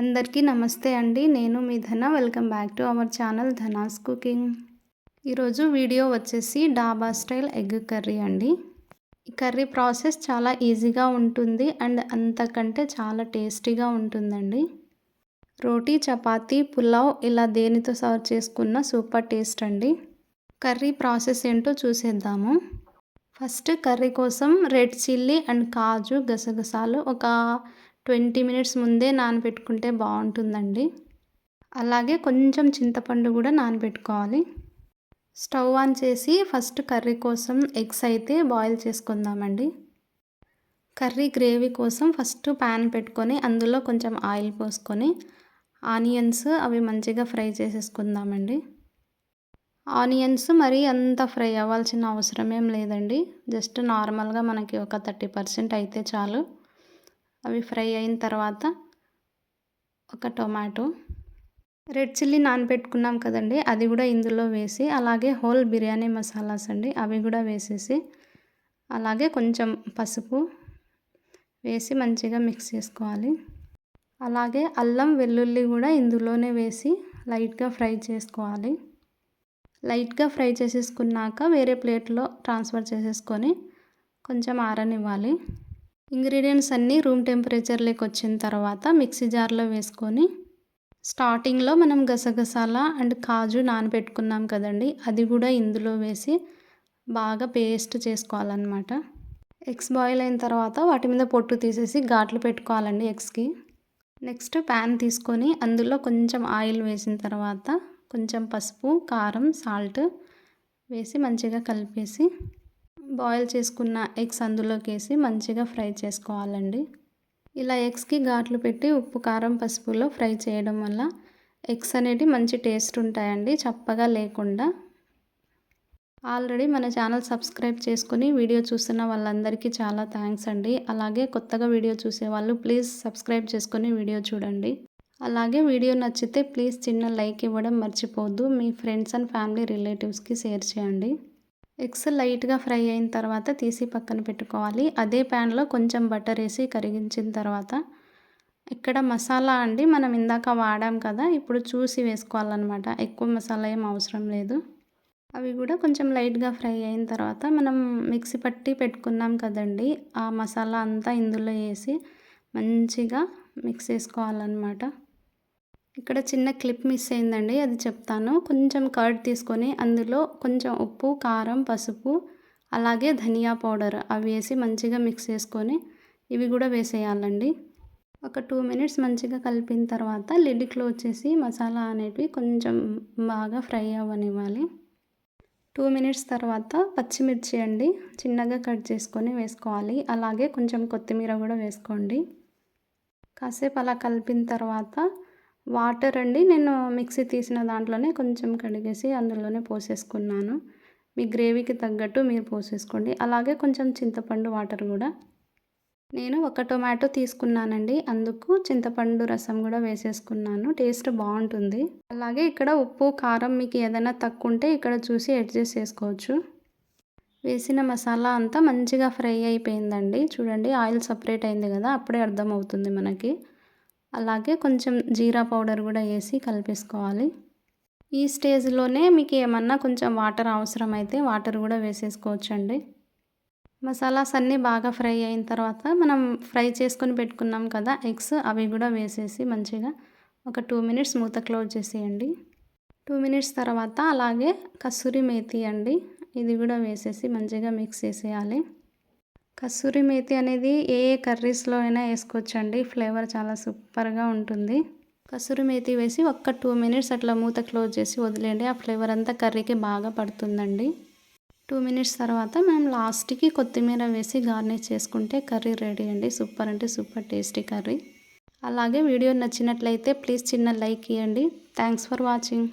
అందరికీ నమస్తే అండి. నేను మీ Dhana. Welcome back to our channel Dhana's cooking. ఈరోజు వీడియో వచ్చేసి డాబా స్టైల్ ఎగ్ కర్రీ అండి. ఈ కర్రీ ప్రాసెస్ చాలా ఈజీగా ఉంటుంది అండ్ అంతకంటే చాలా టేస్టీగా ఉంటుందండి. రోటీ చపాతీ పులావ్ ఇలా దేనితో సర్వ్ చేసుకున్న సూపర్ టేస్ట్ అండి. కర్రీ ప్రాసెస్ ఏంటో చూసేద్దాము. ఫస్ట్ కర్రీ కోసం రెడ్ చిల్లీ అండ్ కాజు గసగసాలు ఒక ట్వంటీ మినిట్స్ ముందే నానబెట్టుకుంటే బాగుంటుందండి. అలాగే కొంచెం చింతపండు కూడా నానబెట్టుకోవాలి. స్టవ్ ఆన్ చేసి ఫస్ట్ కర్రీ కోసం ఎగ్స్ అయితే బాయిల్ చేసుకుందామండి. కర్రీ గ్రేవీ కోసం ఫస్ట్ ప్యాన్ పెట్టుకొని అందులో కొంచెం ఆయిల్ పోసుకొని ఆనియన్స్ అవి మంచిగా ఫ్రై చేసేసుకుందామండి. ఆనియన్స్ మరీ అంత ఫ్రై అవ్వాల్సిన అవసరం ఏం లేదండి. జస్ట్ నార్మల్గా మనకి ఒక థర్టీ పర్సెంట్ అయితే చాలు. అవి ఫ్రై అయిన తర్వాత ఒక టొమాటో రెడ్ చిల్లీ నానబెట్టుకున్నాం కదండి అది కూడా ఇందులో వేసి అలాగే హోల్ బిర్యానీ మసాలాస్ అండి అవి కూడా వేసేసి అలాగే కొంచెం పసుపు వేసి మంచిగా మిక్స్ చేసుకోవాలి. అలాగే అల్లం వెల్లుల్లి కూడా ఇందులోనే వేసి లైట్గా ఫ్రై చేసుకోవాలి. లైట్గా ఫ్రై చేసేసుకున్నాక వేరే ప్లేట్లో ట్రాన్స్ఫర్ చేసేసుకొని కొంచెం ఆరనివ్వాలి. ఇంగ్రీడియంట్స్ అన్నీ రూమ్ టెంపరేచర్లోకి వచ్చిన తర్వాత మిక్సీ జార్లో వేసుకొని స్టార్టింగ్లో మనం గసగసాల అండ్ కాజు నానబెట్టుకున్నాం కదండి అది కూడా ఇందులో వేసి బాగా పేస్ట్ చేసుకోవాలన్నమాట. ఎగ్స్ బాయిల్ అయిన తర్వాత వాటి మీద పొట్టు తీసేసి ఘాట్లు పెట్టుకోవాలండి ఎగ్స్కి. నెక్స్ట్ ప్యాన్ తీసుకొని అందులో కొంచెం ఆయిల్ వేసిన తర్వాత కొంచెం పసుపు కారం సాల్ట్ వేసి మంచిగా కలిపేసి బాయిల్ చేసుకున్న ఎగ్స్ అందులోకి వేసి మంచిగా ఫ్రై చేసుకోవాలండి. ఇలా ఎగ్స్కి ఘాట్లు పెట్టి ఉప్పు కారం పసుపులో ఫ్రై చేయడం వల్ల ఎగ్స్ అనేవి మంచి టేస్ట్ ఉంటాయండి చప్పగా లేకుండా. ఆల్రెడీ మన ఛానల్ సబ్స్క్రైబ్ చేసుకుని వీడియో చూస్తున్న వాళ్ళందరికీ చాలా థ్యాంక్స్ అండి. అలాగే కొత్తగా వీడియో చూసేవాళ్ళు ప్లీజ్ సబ్స్క్రైబ్ చేసుకుని వీడియో చూడండి. అలాగే వీడియో నచ్చితే ప్లీజ్ చిన్న లైక్ ఇవ్వడం మర్చిపోవద్దు. మీ ఫ్రెండ్స్ అండ్ ఫ్యామిలీ రిలేటివ్స్కి షేర్ చేయండి. ఎగ్స్ లైట్గా ఫ్రై అయిన తర్వాత తీసి పక్కన పెట్టుకోవాలి. అదే ప్యాన్లో కొంచెం బటర్ వేసి కరిగించిన తర్వాత ఇక్కడ మసాలా అండి మనం ఇందాక వాడాం కదా ఇప్పుడు చూసి వేసుకోవాలన్నమాట. ఎక్కువ మసాలా ఏం అవసరం లేదు. అవి కూడా కొంచెం లైట్గా ఫ్రై అయిన తర్వాత మనం మిక్సీ పట్టి పెట్టుకున్నాం కదండి ఆ మసాలా అంతా ఇందులో వేసి మంచిగా మిక్స్ చేసుకోవాలన్నమాట. ఇక్కడ చిన్న క్లిప్ మిస్ అయిందండి అది చెప్తాను. కొంచెం కర్డ్ తీసుకొని అందులో కొంచెం ఉప్పు కారం పసుపు అలాగే ధనియా పౌడర్ అవి వేసి మంచిగా మిక్స్ చేసుకొని ఇవి కూడా వేసేయాలండి. ఒక టూ మినిట్స్ మంచిగా కలిపిన తర్వాత లిడ్ క్లోజ్ చేసి మసాలా అనేటివి కొంచెం బాగా ఫ్రై అవ్వనివ్వాలి. టూ మినిట్స్ తర్వాత పచ్చిమిర్చి అండి చిన్నగా కట్ చేసుకొని వేసుకోవాలి. అలాగే కొంచెం కొత్తిమీర కూడా వేసుకోండి. కాసేపు అలా కలిపిన తర్వాత వాటర్ అండి. నేను మిక్సీ తీసిన దాంట్లోనే కొంచెం కడిగేసి అందులోనే పోసేసుకున్నాను. మీ గ్రేవీకి తగ్గట్టు మీరు పోసేసుకోండి. అలాగే కొంచెం చింతపండు వాటర్ కూడా. నేను ఒక టొమాటో తీసుకున్నానండి. అందుకు చింతపండు రసం కూడా వేసేసుకున్నాను. టేస్ట్ బాగుంటుంది. అలాగే ఇక్కడ ఉప్పు కారం మీకు ఏదైనా తక్కువ ఉంటే ఇక్కడ చూసి అడ్జస్ట్ చేసుకోవచ్చు. వేసిన మసాలా అంతా మంచిగా ఫ్రై అయిపోయిందండి. చూడండి ఆయిల్ సపరేట్ అయింది కదా అప్పుడే అర్థమవుతుంది మనకి. అలాగే కొంచెం జీరా పౌడర్ కూడా వేసి కలిపేసుకోవాలి. ఈ స్టేజ్లోనే మీకు ఏమన్నా కొంచెం వాటర్ అవసరమైతే వాటర్ కూడా వేసేసుకోవచ్చండి. మసాలాస్ అన్నీ బాగా ఫ్రై అయిన తర్వాత మనం ఫ్రై చేసుకొని పెట్టుకున్నాం కదా ఎగ్స్ అవి కూడా వేసేసి మంచిగా ఒక టూ మినిట్స్ మూత క్లోజ్ చేసేయండి. టూ మినిట్స్ తర్వాత అలాగే కస్తూరి మేతి అండి ఇది కూడా వేసేసి మంచిగా మిక్స్ చేసేయాలి. కస్తూరి మేతి అనేది ఏ ఏ కర్రీస్లో అయినా వేసుకోవచ్చండి. ఫ్లేవర్ చాలా సూపర్గా ఉంటుంది. కసూరి మేతి వేసి ఒక్క టూ మినిట్స్ అట్లా మూత క్లోజ్ చేసి వదిలేయండి. ఆ ఫ్లేవర్ అంతా కర్రీకి బాగా పడుతుందండి. టూ మినిట్స్ తర్వాత మనం లాస్ట్కి కొత్తిమీర వేసి గార్నిష్ చేసుకుంటే కర్రీ రెడీ అండి. సూపర్ అంటే సూపర్ టేస్టీ కర్రీ. అలాగే వీడియో నచ్చినట్లయితే ప్లీజ్ చిన్న లైక్ ఇవ్వండి థ్యాంక్స్ ఫర్ వాచింగ్.